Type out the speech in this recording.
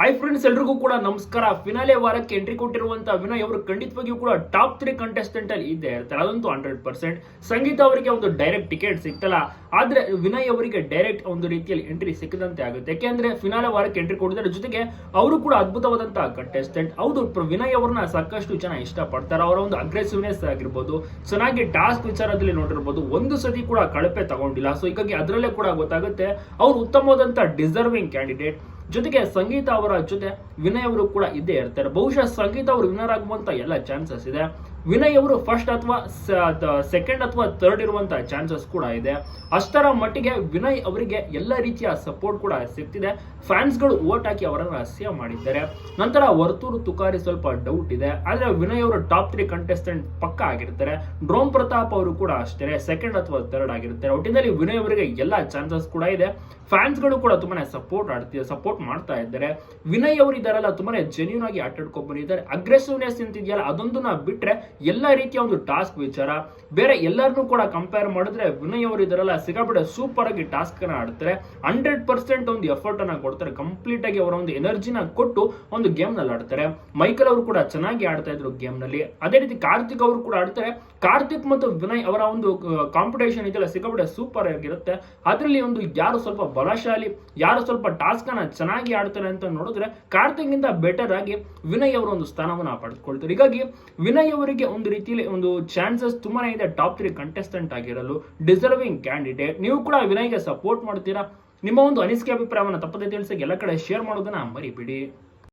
Hi friends ಎಲ್ರಿಗೂ ಕೂಡ ನಮಸ್ಕಾರ. ಫಿನಾಲೆ ವಾರಕ್ಕೆ ಎಂಟ್ರಿ ಕೊಟ್ಟಿರುವಂತಹ ವಿನಯ್ ಅವರು ಖಂಡಿತವಾಗಿಯೂ ಕೂಡ ಟಾಪ್ ತ್ರೀ ಕಂಟೆಸ್ಟೆಂಟ್ ಅಲ್ಲಿ ಇದ್ದೇ ಇರ್ತಾರೆ. ಅದಂತೂ ಹಂಡ್ರೆಡ್ ಪರ್ಸೆಂಟ್ ಸಂಗೀತ ಅವರಿಗೆ ಒಂದು ಡೈರೆಕ್ಟ್ ಟಿಕೆಟ್ ಸಿಗ್ತಲ್ಲ. ಆದ್ರೆ ವಿನಯ್ ಅವರಿಗೆ ಡೈರೆಕ್ಟ್ ಒಂದು ರೀತಿಯಲ್ಲಿ ಎಂಟ್ರಿ ಸಿಕ್ಕದಂತೆ ಆಗುತ್ತೆ. ಯಾಕೆಂದ್ರೆ ಫಿನಾಲೆ ವಾರಕ್ಕೆ ಎಂಟ್ರಿ ಕೊಡಿದ್ರೆ ಜೊತೆಗೆ ಅವರು ಕೂಡ ಅದ್ಭುತವಾದಂತಹ ಕಂಟೆಸ್ಟೆಂಟ್ ಹೌದು ವಿನಯ್ ಅವ್ರನ್ನ ಸಾಕಷ್ಟು ಜನ ಇಷ್ಟಪಡ್ತಾರೆ. ಅವರ ಒಂದು ಅಗ್ರೆಸಿವ್ನೆಸ್ ಆಗಿರ್ಬೋದು, ಚೆನ್ನಾಗಿ ಟಾಸ್ಕ್ ವಿಚಾರದಲ್ಲಿ ನೋಡಿರ್ಬೋದು. ಒಂದು ಸತಿ ಕೂಡ ಕಳಪೆ ತಗೊಂಡಿಲ್ಲ. ಸೊ ಹೀಗಾಗಿ ಅದರಲ್ಲೇ ಕೂಡ ಗೊತ್ತಾಗುತ್ತೆ. ಅವರು ಉತ್ತಮವಾದಂತಹ ಡಿಸರ್ವಿಂಗ್ ಕ್ಯಾಂಡಿಡೇಟ್ ಜೊತೆಗೆ ಸಂಗೀತ ಅವರ ಜೊತೆ ವಿನಯ್ ಅವರು ಕೂಡ ಇದ್ದೇ ಇರ್ತಾರೆ. ಬಹುಶಃ ಸಂಗೀತ ಅವರು ವಿನರ್ ಆಗುವಂತ ಎಲ್ಲ ಚಾನ್ಸಸ್ ಇದೆ. ವಿನಯ್ ಅವರು ಫಸ್ಟ್ ಅಥವಾ ಸೆಕೆಂಡ್ ಅಥವಾ ಥರ್ಡ್ ಇರುವಂತಹ ಚಾನ್ಸಸ್ ಕೂಡ ಇದೆ. ಅಷ್ಟರ ಮಟ್ಟಿಗೆ ವಿನಯ್ ಅವರಿಗೆ ಎಲ್ಲ ರೀತಿಯ ಸಪೋರ್ಟ್ ಕೂಡ ಸಿಗ್ತಿದೆ. ಫ್ಯಾನ್ಸ್ಗಳು ಓಟ್ ಹಾಕಿ ಅವರನ್ನು ಸೇವ್ ಮಾಡಿದ್ದಾರೆ. ನಂತರ ವರ್ತೂರು ತುಕಾರಿ ಸ್ವಲ್ಪ ಡೌಟ್ ಇದೆ. ಆದರೆ ವಿನಯ್ ಅವರು ಟಾಪ್ ತ್ರೀ ಕಂಟೆಸ್ಟೆಂಟ್ ಪಕ್ಕ ಆಗಿರ್ತಾರೆ. ಡ್ರೋಮ್ ಪ್ರತಾಪ್ ಅವರು ಕೂಡ ಅಷ್ಟೇ ಸೆಕೆಂಡ್ ಅಥವಾ ಥರ್ಡ್ ಆಗಿರ್ತಾರೆ. ಒಟ್ಟಿನಲ್ಲಿ ವಿನಯ್ ಅವರಿಗೆ ಎಲ್ಲ ಚಾನ್ಸಸ್ ಕೂಡ ಇದೆ. ಫ್ಯಾನ್ಸ್ಗಳು ಕೂಡ ತುಂಬಾನೇ ಸಪೋರ್ಟ್ ಆಡ್ತಿದೆ ಸಪೋರ್ಟ್ ಮಾಡ್ತಾ ಇದ್ದಾರೆ. ವಿನಯ್ ಅವರು ಇದಾರಲ್ಲ ತುಂಬಾನೇ ಜೆನ್ಯೂನ್ ಆಗಿ ಆಟಾಡ್ಕೊಂಡ್ ಬಂದಿದ್ದಾರೆ. ಅಗ್ರೆಸಿವ್ನೆಸ್ ಅಂತಿದೆಯಲ್ಲ ನಾ ಬಿಟ್ರೆ ಎಲ್ಲ ರೀತಿಯ ಒಂದು ಟಾಸ್ಕ್ ವಿಚಾರ. ಬೇರೆ ಎಲ್ಲರನ್ನೂ ಕೂಡ ಕಂಪೇರ್ ಮಾಡಿದ್ರೆ ವಿನಯ್ ಅವರು ಇದರಲ್ಲ, ಸಿಗಬಿಡ ಸೂಪರ್ ಆಗಿ ಟಾಸ್ಕ್ ಅನ್ನ ಆಡ್ತಾರೆ. ಹಂಡ್ರೆಡ್ ಪರ್ಸೆಂಟ್ ಒಂದು ಎಫರ್ಟ್ ಅನ್ನ ಕೊಡ್ತಾರೆ. ಕಂಪ್ಲೀಟ್ ಆಗಿ ಅವರ ಒಂದು ಎನರ್ಜಿನ ಕೊಟ್ಟು ಒಂದು ಗೇಮ್ನಲ್ಲಿ ಆಡ್ತಾರೆ. ಮೈಕಲ್ ಅವರು ಕೂಡ ಚೆನ್ನಾಗಿ ಆಡ್ತಾ ಇದ್ರು ಗೇಮ್ನಲ್ಲಿ. ಅದೇ ರೀತಿ ಕಾರ್ತಿಕ್ ಅವರು ಕೂಡ ಆಡ್ತಾರೆ. ಕಾರ್ತಿಕ್ ಮತ್ತು ವಿನಯ್ ಅವರ ಒಂದು ಕಾಂಪಿಟೇಷನ್ ಇದೆಲ್ಲ ಸಿಗಬಿಡ ಸೂಪರ್ ಆಗಿರುತ್ತೆ. ಅದರಲ್ಲಿ ಒಂದು ಯಾರು ಸ್ವಲ್ಪ ಬಲಶಾಲಿ, ಯಾರು ಸ್ವಲ್ಪ ಟಾಸ್ಕ್ ಅನ್ನ ಚೆನ್ನಾಗಿ ಆಡ್ತಾರೆ ಅಂತ ನೋಡಿದ್ರೆ ಕಾರ್ತಿಕ್ ಬೆಟರ್ ಆಗಿ ವಿನಯ್ ಅವರ ಒಂದು ಸ್ಥಾನವನ್ನ ಪಡೆದುಕೊಳ್ತಾರೆ. ಹೀಗಾಗಿ ವಿನಯ್ ಅವರಿಗೆ ಒಂದು ರೀತಿಯಲ್ಲಿ ಒಂದು ಚಾನ್ಸಸ್ ತುಂಬಾನೇ ಇದೆ. ಟಾಪ್ ತ್ರೀ ಕಂಟೆಸ್ಟೆಂಟ್ ಆಗಿರಲು ಡಿಸರ್ವಿಂಗ್ ಕ್ಯಾಂಡಿಡೇಟ್ ನೀವು ಕೂಡ ವಿನಯ್ಗೆ ಸಪೋರ್ಟ್ ಮಾಡ್ತೀರಾ? ನಿಮ್ಮ ಒಂದು ಅನಿಸಿಕೆ ಅಭಿಪ್ರಾಯವನ್ನು ತಪ್ಪದೆ ತಿಳಿಸಿ, ಎಲ್ಲ ಕಡೆ ಶೇರ್ ಮಾಡೋದನ್ನ ಮರಿಬಿಡಿ.